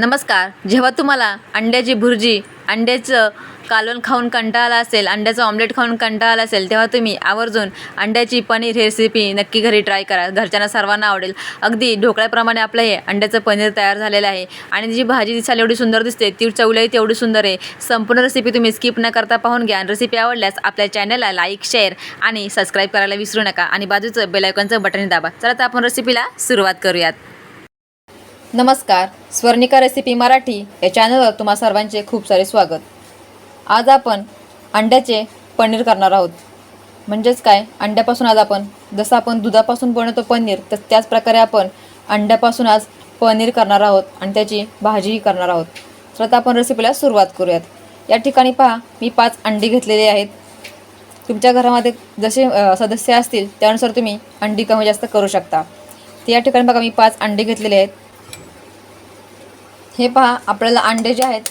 नमस्कार. जेव्हा तुम्हाला अंड्याची भुर्जी अंड्याचं कालवण खाऊन कंटाळा असेल अंड्याचं ऑमलेट खाऊन कंटाळा असेल तेव्हा तुम्ही आवर्जून अंड्याची पनीर रेसिपी नक्की घरी ट्राय करा. घरच्यांना सर्वांना आवडेल. अगदी ढोकळ्याप्रमाणे आपलं हे अंड्याचं पनीर तयार झालेलं आहे. आणि जी भाजी दिसायला एवढी सुंदर दिसते ती चवलाही तेवढी सुंदर आहे. संपूर्ण रेसिपी तुम्ही स्किप न करता पाहून घ्या. आणि रेसिपी आवडल्यास आपल्या चॅनलला लाईक शेअर आणि सबस्क्राईब करायला विसरू नका. आणि बाजूचं बेलायकॉनचं बटन दाबा. चला तर आपण रेसिपीला सुरुवात करूयात. नमस्कार स्वर्णिका रेसिपी मराठी या चॅनलवर तुम्हा सर्वांचे खूप सारे स्वागत. आज आपण अंड्याचे पनीर करणार आहोत. म्हणजेच काय? अंड्यापासून आज आपण जसं आपण दुधापासून बनवतो पनीर तर त्याच प्रकारे आपण अंड्यापासून आज पनीर करणार आहोत आणि त्याची भाजीही करणार आहोत. तर आता आपण रेसिपीला सुरुवात करूयात. या ठिकाणी पहा मी पाच अंडी घेतलेली आहेत. तुमच्या घरामध्ये जसे सदस्य असतील त्यानुसार तुम्ही अंडी कमी जास्त करू शकता. तर या ठिकाणी बघा मी पाच अंडी घेतलेले आहेत. हे पहा आपल्याला अंडे जे आहेत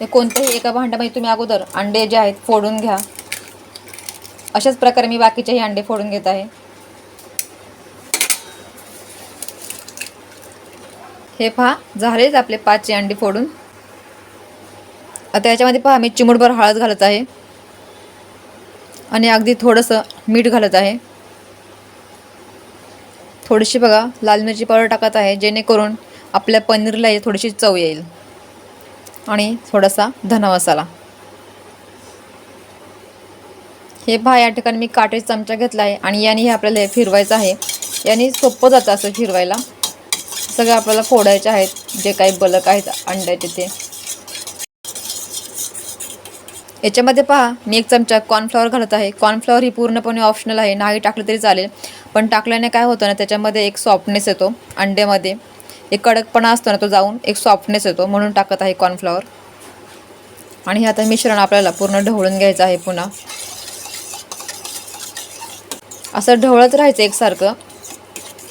हे कोणत्याही एका भांड्यामध्ये तुम्ही अगोदर अंडे जे आहेत फोडून घ्या. अशाच प्रकारे मी बाकीचेही अंडे फोडून घेत आहे. हे पहा झालेच आपले पाचचे अंडी फोडून. आता याच्यामध्ये पहा मी चिमुटभर हळद घालत आहे. आणि अगदी थोडंसं मीठ घालत आहे. थोडीशी बघा लाल मिरची पावडर टाकत आहे जेणेकरून आपल्या पनीरला थोडीशी चव येईल. आणि थोडासा धना मसाला. हे पहा या ठिकाणी मी काटे चमचा घेतला आहे आणि याने हे आपल्याला हे फिरवायचं आहे. याने सोपं जातं असं फिरवायला. सगळं आपल्याला फोडायचे आहेत जे काही बलक आहेत अंड्याचे ते याच्यामध्ये पहा मी एक चमचा कॉर्नफ्लॉवर घालत आहे. कॉर्नफ्लॉवर ही पूर्णपणे ऑप्शनल आहे. नाही टाकलं तरी चालेल. पण टाकल्याने काय होतं ना त्याच्यामध्ये एक सॉफ्टनेस येतो अंड्यामध्ये. एक कडकपणा असतो ना तो जाऊन एक सॉफ्टनेस येतो म्हणून टाकत आहे कॉर्नफ्लॉवर आणि हे आता मिश्रण आपल्याला पूर्ण ढवळून घ्यायचं आहे पुन्हा. असं ढवळत राहायचं एकसारखं.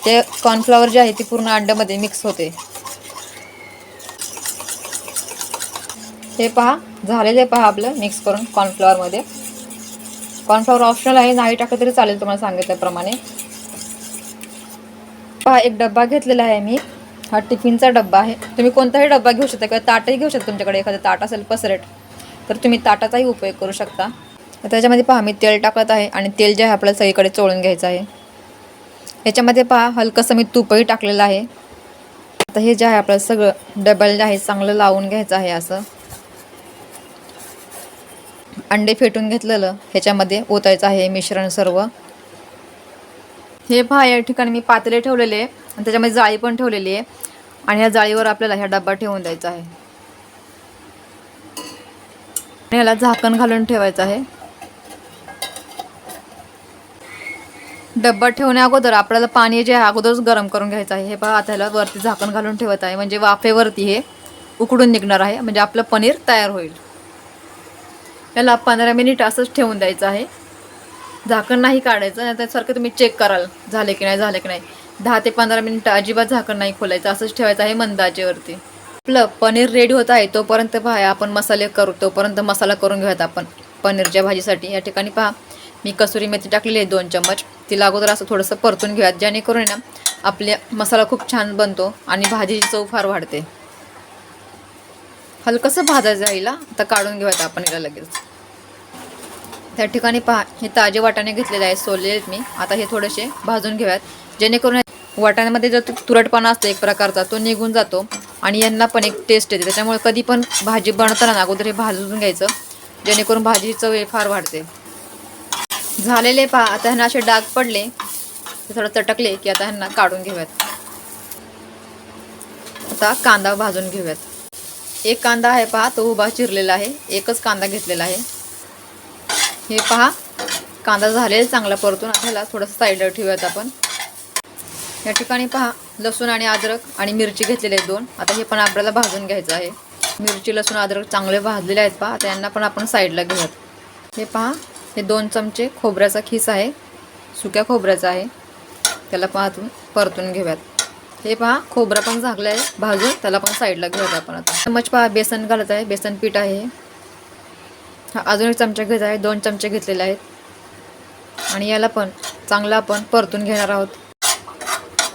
ते कॉर्नफ्लॉवर जे आहे ती पूर्ण अंड्यामध्ये मिक्स होते. हे पहा झालेले पहा आपलं मिक्स करून कॉर्नफ्लॉवरमध्ये कॉर्नफ्लॉवर ऑप्शनल आहे नाही टाकलं तरी चालेल तुम्हाला सांगितल्याप्रमाणे. पहा एक डब्बा घेतलेला आहे मी. हा टिफिनचा डब्बा आहे. तुम्ही कोणताही डब्बा घेऊ शकता किंवा ताटही घेऊ शकता तुमच्याकडे. एखादं ताट असेल पसरेट तर तुम्ही ताटाचाही उपयोग करू शकता. त्याच्यामध्ये पहा मी तेल टाकत आहे आणि तेल जे आहे आपल्याला सगळीकडे चोळून घ्यायचं आहे. याच्यामध्ये पहा हलकंसं मी तूपही टाकलेलं आहे. आता हे जे आहे आपल्याला सगळं डबल जे आहे चांगलं लावून घ्यायचं आहे असं. अंडे फेटून घेतलेलं ह्याच्यामध्ये ओतायचं आहे मिश्रण सर्व. हे पहा या ठिकाणी मी पातळे ठेवलेले आहे. आणि त्याच्यामध्ये जाळी पण ठेवलेली आहे. आणि ह्या जाळीवर आपल्याला ह्या डब्बा ठेवून द्यायचा आहे. आणि याला झाकण घालून ठेवायचं आहे. डब्बा ठेवण्या अगोदर आपल्याला पाणी जे आहे अगोदरच गरम करून घ्यायचं आहे. हे पहा आता ह्याला वरती झाकण घालून ठेवत आहे. म्हणजे वाफेवरती हे उकडून निघणार आहे. म्हणजे आपलं पनीर तयार होईल. याला पंधरा मिनिट असंच ठेवून द्यायचं आहे. झाकण नाही काढायचं नाही सारखं तुम्ही चेक कराल झाले की नाही झाले की नाही. दहा ते पंधरा मिनिटं अजिबात झाकण नाही खोलायचं असंच ठेवायचं आहे मंदाजेवरती. आपलं पनीर रेडी होत आहे तोपर्यंत पहा आपण मसाले करू तोपर्यंत मसाला करून घेऊयात आपण. पनीरच्या भाजीसाठी या ठिकाणी पहा मी कसुरी मेथी टाकलेली आहे दोन चम्मच. तिला अगोदर असं थोडंसं परतून घेऊयात जेणेकरून ना आपले मसाला खूप छान बनतो आणि भाजीची चव फार वाढते. हलकंसं भाजायचं आईला हिला आता काढून घेऊयात आपण हिला लगेच. त्या ठिकाणी पहा हे ताजे वाटाणे घेतलेले आहेत सोललेले आहेत मी. आता हे थोडेसे भाजून घेऊयात. जेणेकरून वाटाण्यामध्ये जो तुरटपणा असतो एक प्रकारचा तो निघून जातो आणि यांना पण एक टेस्ट येते. त्याच्यामुळे कधी पण भाजी बनवताना अगोदर हे भाजून घ्यायचं. जेणेकरून भाजीची चव फार वाढते. झालेले पहा आता ह्यांना असे डाग पडले. ते थोडं चटकले की आता ह्यांना काढून घेऊयात. आता कांदा भाजून घेऊयात. एक कांदा आहे पहा तो उभा चिरलेला आहे. एकच कांदा घेतलेला आहे. हे पहा. कांदा झालेला चांगला परतून. आपल्याला ह्याला थोडंसं साईडला ठेवूयात आपण. या ठिकाणी पहा लसूण आणि अद्रक आणि मिरची घेतलेले आहे दोन. आता हे पण आपल्याला भाजून घ्यायचं आहे. मिरची लसूण अद्रक चांगले भाजलेले आहेत पहा. आता यांना पण आपण साईडला घेऊयात. हे पहा हे दोन चमचे खोबऱ्याचा खीस आहे. सुक्या खोबऱ्याचा आहे. त्याला पाहतून परतून घेऊयात. हे पहा खोबरं पण झाकलं आहे. भाजून त्याला पण साईडला घेऊयात आपण आता. चम्मच पहा बेसन घालत आहे. बेसन पीठ आहे हा अजून एक चमचा घेत आहे. दोन चमचे घेतलेले आहेत. आणि याला पण चांगलं आपण परतून घेणार आहोत.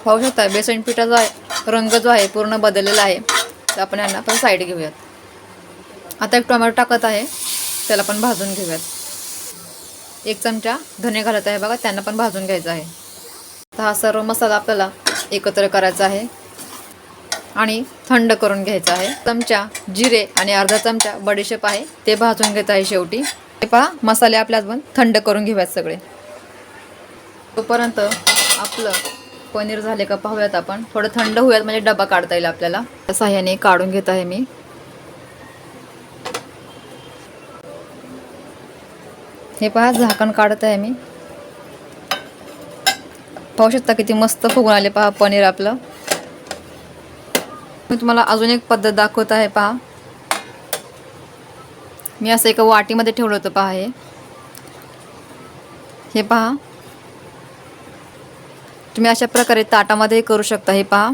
पाहू शकता बेसन पिठाचा रंग जो आहे पूर्ण बदललेला आहे. तर आपण यांना पण साईड घेऊयात. आता एक टोमॅटो टाकत आहे. त्याला पण भाजून घेऊयात. एक चमचा धने घालत आहे. बघा त्यांना पण भाजून घ्यायचा आहे. तर हा सर्व मसाला आपल्याला एकत्र करायचा आहे. आणि थंड करून घ्यायचं आहे. चमचा जिरे आणि अर्धा चमचा बडीशेप आहे ते भाजून घेत आहे शेवटी. ते पहा मसाले आपल्यात पण थंड करून घेऊयात सगळे. तोपर्यंत आपलं पनीर झाले का पाहूयात आपण. थोडं थंड होऊयात म्हणजे डबा काढता येईल आपल्याला. साह्याने काढून घेत आहे मी. हे पहा झाकण काढत आहे मी. पाहू शकता किती मस्त फुगून आले पहा पनीर आपलं. मी तुम्हाला अजून एक पद्धत दाखवत आहे पहा. मी असं एका वाटीमध्ये ठेवलं होतं पहा हे. हे पहा. तुम्ही अशा प्रकारे ताटामध्ये करू शकता हे पहा.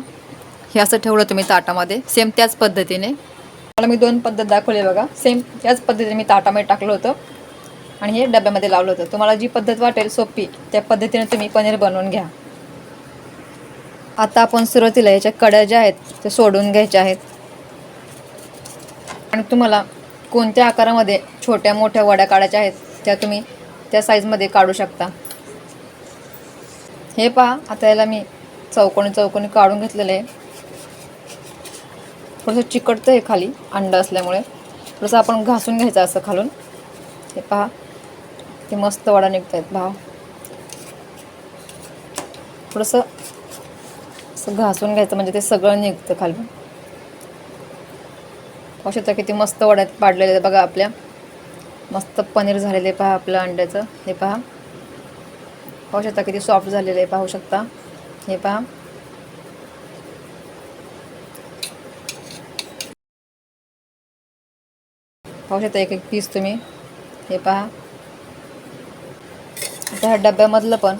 हे असं ठेवलं तुम्ही ताटामध्ये सेम त्याच पद्धतीने. मला मी दोन पद्धत दाखवली बघा. सेम त्याच पद्धतीने मी ताटामध्ये टाकलं होतं आणि हे डब्यामध्ये लावलं होतं. तुम्हाला जी पद्धत वाटेल सोपी त्या पद्धतीने तुम्ही पनीर बनवून घ्या. आता आपण सुरुवातीला याच्या कड्या ज्या आहेत त्या सोडून घ्यायच्या आहेत. आणि तुम्हाला कोणत्या आकारामध्ये छोट्या मोठ्या वड्या काढायच्या आहेत त्या तुम्ही त्या साईजमध्ये काढू शकता. हे पहा आता याला मी चौकोनी चौकोनी काढून घेतलेलं आहे. थोडंसं चिकटतं हे खाली अंड असल्यामुळे. थोडंसं आपण घासून घ्यायचं असं खालून. हे पहा ते मस्त वडा निघत आहेत भाव. थोडंसं असं घासून घ्यायचं म्हणजे ते सगळं निघतं खालून. पाहू शकता किती मस्त वड्यात पाडलेले बघा आपल्या. मस्त पनीर झालेले आहे पहा आपलं अंड्याचं हे पहा. पाहू शकता किती सॉफ्ट झालेलं आहे पाहू शकता. हे पहा. पाहू शकता एक एक पीस तुम्ही. हे पहा. आता ह्या डब्यामधलं पण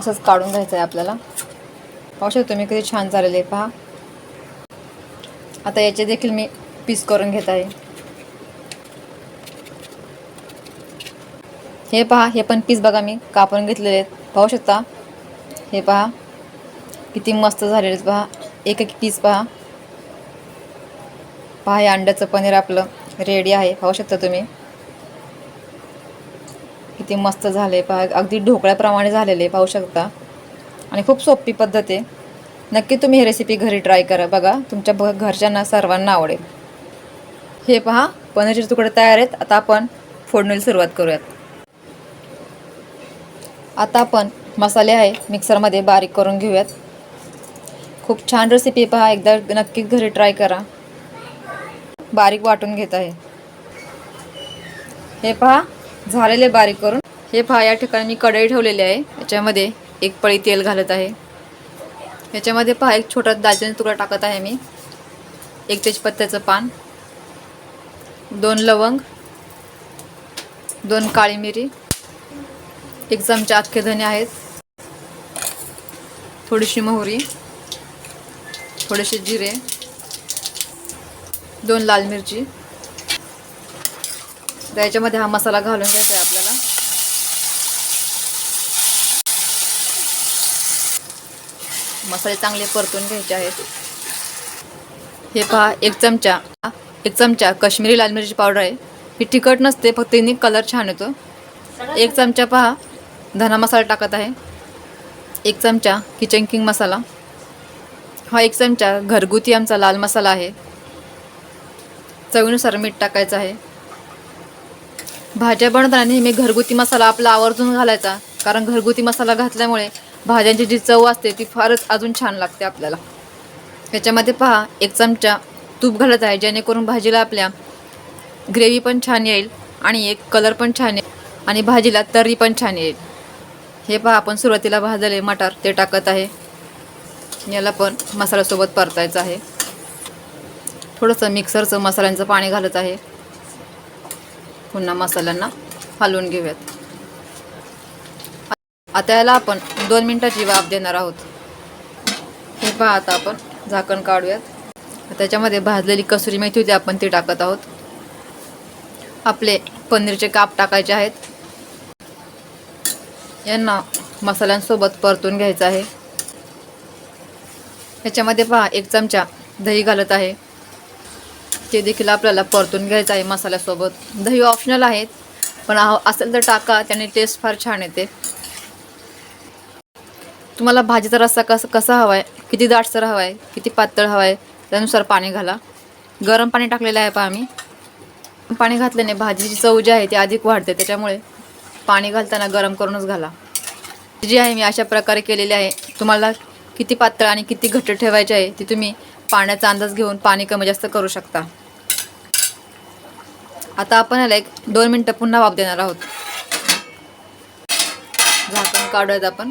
असंच काढून घ्यायचं आहे आपल्याला. पाहू शकतो मी किती छान झालेले आहे पहा. आता याचे देखील मी पीस करून घेत आहे. हे पहा हे पण पीस बघा मी कापून घेतलेले आहेत. पाहू शकता? हे पहा. किती मस्त झालेले आहेत पहा. एक एक पीस पहा. पहा हे अंड्याचं पनीर आपलं रेडी आहे. पाहू शकता तुम्ही? किती मस्त झाले पहा. अगदी ढोकळ्याप्रमाणे झालेले पाहू शकता. आणि खूप सोपी पद्धत आहे. नक्की तुम्ही ही रेसिपी घरी ट्राय करा. बघा तुमच्या ब घरच्यांना सर्वांना आवडेल. हे पहा पनीरचे तुकडे तयार आहेत. आता आपण फोडणीला सुरुवात करूयात. आता आपण मसाले आहे मिक्सरमध्ये बारीक करून घेऊयात. खूप छान रेसिपी पहा. एकदा नक्की घरी ट्राय करा. बारीक वाटून घेत आहे. हे पहा झालेले बारीक करून. हे पहा या ठिकाणी मी कढई ठेवलेली आहे. याच्यामध्ये एक पळी तेल घालत आहे. याच्यामध्ये पहा एक छोटा दालचिनी तुकडा टाकत आहे मी. एक तेजपत्त्याचं पान. दोन लवंग. दोन काळी मिरी. एक चमचे अख्खे धने आहेत. थोडीशी मोहरी. थोडेसे जिरे. दोन लाल मिरची. तर याच्यामध्ये हा मसाला घालून घ्यायचा आहे आपल्याला. मसाले चांगले परतून घ्यायचे आहेत. हे पहा एक चमचा एक चमचा कश्मीरी लाल मिरची पावडर आहे. ही तिखट नसते फक्त तिने कलर छान येतो. एक चमचा पहा धना मसाला टाकत आहे. एक चमचा किचन किंग मसाला. हा एक चमचा घरगुती आमचा लाल मसाला आहे. चवीनुसार मीठ टाकायचं आहे. भाज्या बनवताना नेहमी घरगुती मसाला आपला आवर्जून घालायचा कारण घरगुती मसाला घातल्यामुळे भाज्यांची जी चव असते ती फारच अजून छान लागते आपल्याला. याच्यामध्ये पहा एक चमचा तूप घालत आहे जेणेकरून भाजीला आपल्या ग्रेव्ही पण छान येईल आणि एक कलर पण छान येईल आणि भाजीला तर्री पण छान येईल. हे पहा आपण सुरुवातीला भाजलेले मटार ते टाकत आहे. याला पण मसाल्यासोबत परतायचं आहे. थोडंसं मिक्सरचं मसाल्यांचं पाणी घालत आहे. पुन्हा मसाल्यांना हलवून घेऊयात. आता याला आपण दोन मिनटाची वाफ देणार आहोत. हे पहा आता आपण झाकण काढूयात. त्याच्यामध्ये भाजलेली कसुरी मेथी होती आपण ती टाकत आहोत. आपले पनीरचे काप टाकायचे आहेत. यांना मसाल्यांसोबत परतून घ्यायचं आहे. ह्याच्यामध्ये पहा एक चमचा दही घालत आहे. ते देखील आपल्याला परतून घ्यायचं आहे मसाल्यासोबत. दही ऑप्शनल आहेत पण असेल तर टाका त्याने टेस्ट फार छान येते. तुम्हाला भाजीचा रस्सा कसा कसा हवा आहे किती दाटसर हवा आहे किती पातळ हवा आहे त्यानुसार पाणी घाला. गरम पाणी टाकलेलं आहे पहा आम्ही. पाणी घातल्याने भाजीची चव जी आहे ती अधिक वाढते त्याच्यामुळे पाणी घालताना गरम करूनच घाला. जी आहे मी अशा प्रकारे केलेली आहे. तुम्हाला किती पातळ आणि किती घट्ट ठेवायचे आहे ती तुम्ही पाण्याचा अंदाज घेऊन पाणी कमी जास्त करू शकता. आता आपण याला एक दोन मिनटं पुन्हा वाफ देणार आहोत. झाकण काढूयात आपण.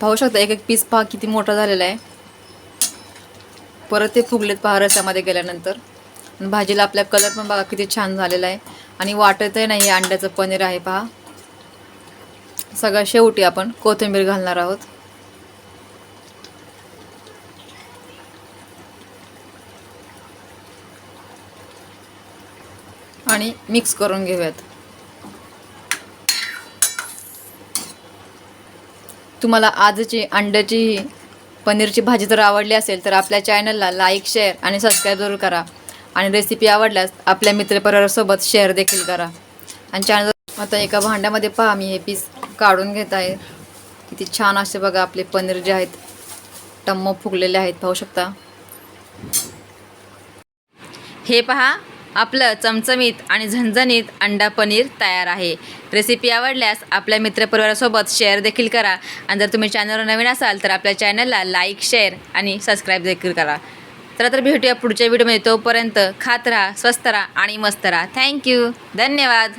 पाहू शकता एक एक पीस पहा किती मोठा झालेला आहे. परत ते फुगलेत पहा रस्यामध्ये गेल्यानंतर. भाजीला आपल्या कलर पण बघा किती छान झालेला आहे. आणि वाटतही नाही अंड्याचं पनीर आहे पहा. सगळ्या शेवटी आपण कोथिंबीर घालणार आहोत. आणि मिक्स करून घेऊयात. तुम्हाला आजची अंड्याची पनीरची भाजी जर आवडली असेल तर आपल्या चॅनलला लाईक शेअर आणि सबस्क्राईब जरूर करा. आणि रेसिपी आवडल्यास आपल्या मित्रपरिवारासोबत शेअर देखील करा. आणि चॅनल आता एका भांड्यामध्ये पहा मी हे पीस काढून घेत आहे. किती छान असे बघा आपले पनीर जे आहेत टम्म फुगलेले आहेत पाहू शकता. हे पहा आपलं चमचमीत आणि झणझणीत अंडा पनीर तयार आहे. रेसिपी आवडल्यास आपल्या मित्रपरिवारासोबत शेअर देखील करा. आणि जर तुम्ही चॅनलवर नवीन असाल तर आपल्या चॅनलला लाईक शेअर आणि सबस्क्राईब देखील करा. तर तर भेटूया पुढच्या व्हिडिओमध्ये तोपर्यंत खात राहा स्वस्त राहा आणि मस्त राहा. थँक्यू धन्यवाद.